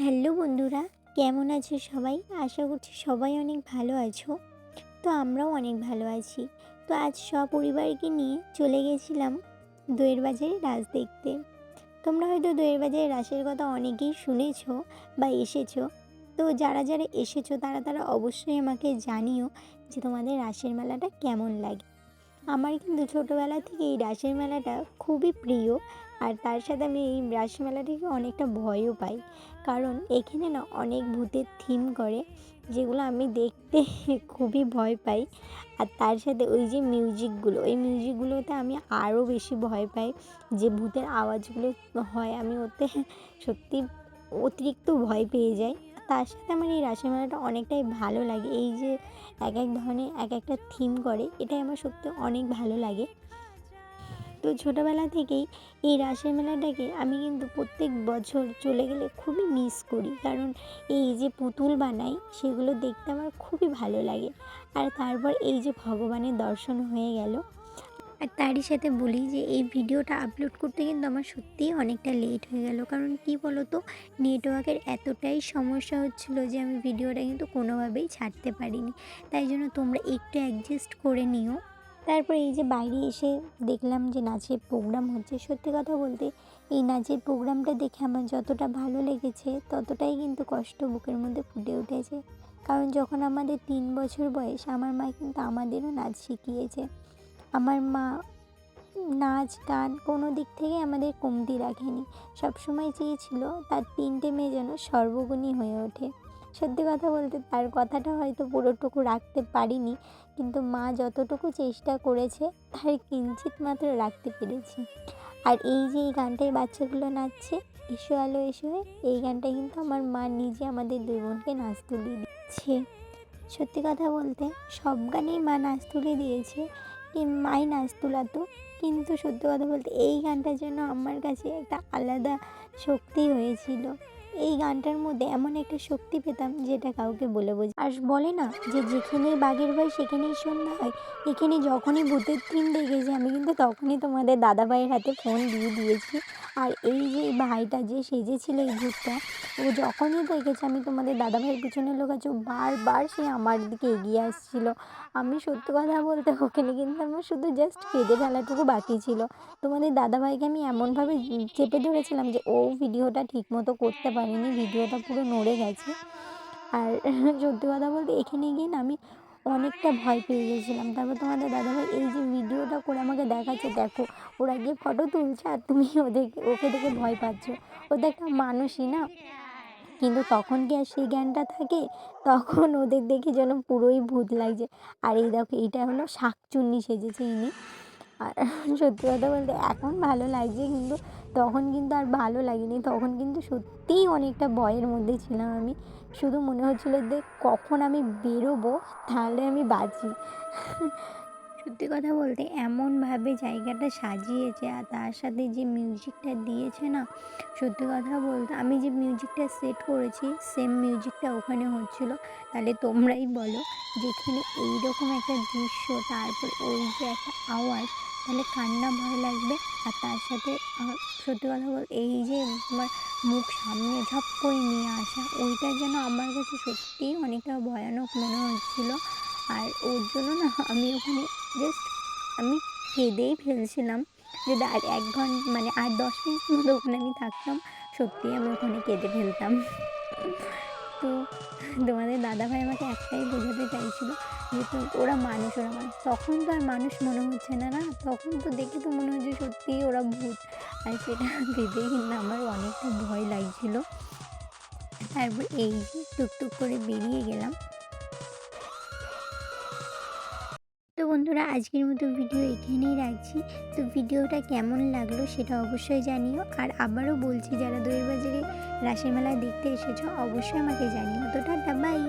Hello বন্ধুরা, কেমন আছো সবাই? আশা করছি সবাই অনেক ভালো আছো। তো আমরাও অনেক ভালো আছি। তো আজ সপরিবারকে নিয়ে চলে গেছিলাম দইয়ের বাজারে রাস দেখতে। তোমরা হয়তো দইয়ের বাজারে রাসের কথা অনেকেই শুনেছো বা এসেছ। তো যারা যারা এসেছ তারা তারা অবশ্যই আমাকে জানিও যে তোমাদের রাসের মেলাটা কেমন লাগে। আমার কিন্তু ছোটোবেলা থেকে এই রাসের মেলাটা খুবই প্রিয়। আর তার সাথে আমি এই রাস মেলাটিকে অনেকটা ভয়ও পাই। কারণ এখানে না অনেক ভূতের থিম করে, যেগুলো আমি দেখতে খুবই ভয় পাই। আর তার সাথে ওই যে মিউজিকগুলো ওই মিউজিকগুলোতে আমি আরও বেশি ভয় পাই। যে ভূতের আওয়াজগুলো হয়, আমি ওতে সত্যি অতিরিক্ত ভয় পেয়ে যাই। তার সাথে আমার এই রাসের মেলাটা অনেকটাই ভালো লাগে। এই যে এক এক ধরনের এক একটা থিম করে, এটাই আমার সত্যি অনেক ভালো লাগে। তো ছোটোবেলা থেকেই এই রাসের মেলাটাকে আমি কিন্তু প্রত্যেক বছর চলে গেলে খুবই মিস করি। কারণ এই যে পুতুল বানাই, সেগুলো দেখতে আমার খুবই ভালো লাগে। আর তারপর এই যে ভগবানের দর্শন হয়ে গেল আর তারই সাথে বলি যে এই ভিডিওটা আপলোড করতে কিন্তু আমার সত্যিই অনেকটা লেট হয়ে গেল। কারণ কি বলো তো নেটওয়ার্কের এতটাই সমস্যা হচ্ছিল যে আমি ভিডিওটা কিন্তু কোনোভাবেই ছাড়তে পারিনি। তাই জন্য তোমরা একটু অ্যাডজাস্ট করে নিও। তারপর এই যে বাইরে এসে দেখলাম যে নাচের প্রোগ্রাম হচ্ছে। সত্যি কথা বলতে, এই নাচের প্রোগ্রামটা দেখে আমার যতটা ভালো লেগেছে, ততটাই কিন্তু কষ্ট বুকের মধ্যে ফুটে উঠেছে। কারণ যখন আমাদের তিন বছর বয়স, আমার মা কিন্তু আমাদেরও নাচ শিখিয়েছে। আমার মা নাচ, গান কোনো দিক থেকে আমাদের কমতি রাখেনি। সবসময় চেয়েছিল তার তিনটে মেয়ে যেন সর্বগুণী হয়ে ওঠে। সত্যি কথা বলতে তার কথাটা হয়তো পুরোটুকু রাখতে পারিনি, কিন্তু মা যতটুকু চেষ্টা করেছে, তার কিঞ্চিত মাত্র রাখতে পেরেছি। আর এই যে এই গানটায় বাচ্চাগুলো নাচছে, এসো আলো, এসো এই গানটা কিন্তু আমার মা নিজে আমাদের দুই বোনকে নাচ তুলিয়ে দিচ্ছে সত্যি কথা বলতে, সব গানেই মা নাচ তুলে দিয়েছে। কি মাই নাচ তোলাতো কিন্তু সত্যি কথা বলতে, এই গানটার জন্য আমার কাছে একটা আলাদা শক্তি হয়েছিল। এই গানটার মধ্যে এমন একটা শক্তি পেতাম যেটা কাউকে বলে বোঝা আর বলে না যে যেখানেই বাঘের ভাই সেখানেই সন্ধ্যা হয়। এখানে যখনই ভূতের থিম দেখেছি, আমি কিন্তু তখনই তোমাদের দাদা ভাইয়ের হাতে ফোন দিয়ে দিয়েছি। আর এই যে ভাইটা, যে সেজেছিল এই ভূতটা ও যখনই দেখেছে আমি তোমাদের দাদা ভাইয়ের পিছনে লোক আছে বারবার সে আমার দিকে এগিয়ে আসছিল। আমি সত্যি কথা বলতে ওখানে কিন্তু আমার শুধু জাস্ট কেঁদে ফেলাটুকু বাকি ছিল। তোমাদের দাদাভাইকে আমি এমনভাবে চেপে ধরেছিলাম যে ও ভিডিওটা ঠিকমতো করতে পারেনি, ভিডিওটা পুরো নড়ে গেছে। আর সত্যি কথা বলতে এখানে গিয়ে না আমি অনেকটা ভয় পেয়ে গেছিলাম। তারপর তোমাদের দাদাভাই এই যে ভিডিওটা করে আমাকে দেখাচ্ছে, দেখো, ওরা গিয়ে ফটো তুলছে আর তুমি ওদেরকে, ওকে দেখে ভয় পাচ্ছ। ও তো একটা মানুষই না? কিন্তু তখন কি আর সেই জ্ঞানটা থাকে? তখন ওদের দেখে যেন পুরোই ভূত লাগছে। আর এই দেখো, এইটা হলো শাকচুন্নি সেজেছে ইনি। আর সত্যি কথা বলতে এখন ভালো লাগছে, কিন্তু তখন কিন্তু আর ভালো লাগেনি। তখন কিন্তু সত্যিই অনেকটা ভয়ের মধ্যে ছিলাম আমি। শুধু মনে হচ্ছিল যে কখন আমি বেরোবো, তাহলে আমি বাঁচি। সত্যি কথা বলতে এমনভাবে জায়গাটা সাজিয়েছে আর তার সাথে যে মিউজিকটা দিয়েছে না, সত্যি কথা বলতে আমি যে মিউজিকটা সেট করেছি, সেম মিউজিকটা ওখানে হচ্ছিল। তাহলে তোমরাই বলো, যেখানে এইরকম একটা দৃশ্য, তারপর ওই যে একটা আওয়াজ তাহলে কান্না ভয় লাগবে। আর তার সাথে সত্যি কথা বল, এই যে তোমার মুখ সামনে ঝপ করে নিয়ে আসা, ওইটা যেন আমার কাছে সত্যিই অনেকটা ভয়ানক মনে হচ্ছিল। আর ওর জন্য না, আমি ওখানে জাস্ট আমি কেঁদেই ফেলছিলাম। যে আর এক ঘণ্টা মানে আর দশ মিনিট মতো ওখানে আমি থাকতাম, সত্যিই আমি ওখানে কেঁদে ফেলতাম। তো তোমাদের দাদাভাই আমাকে একটাই বোঝাতে চাইছিলো ওরা মানুষ ওরা মানুষ। তখন তো আর মানুষ মনে হচ্ছে না না? তখন তো দেখে তো মনে হচ্ছে সত্যিই ওরা ভূত। আর সেটা ভেবেই কিন্তু আমার অনেকটা ভয় লাগছিল। তারপর এই টুকটুক করে বেরিয়ে গেলাম। তো বন্ধুরা, আজকের মতো ভিডিও এখানেই রাখছি। তো ভিডিওটা কেমন লাগল সেটা অবশ্যই জানিও। আর আবারও বলছি, যারা দইয়ের বাজারে রাসের মেলা দেখতে এসেছ, অবশ্যই আমাকে জানিও। তো টাটা, বাই!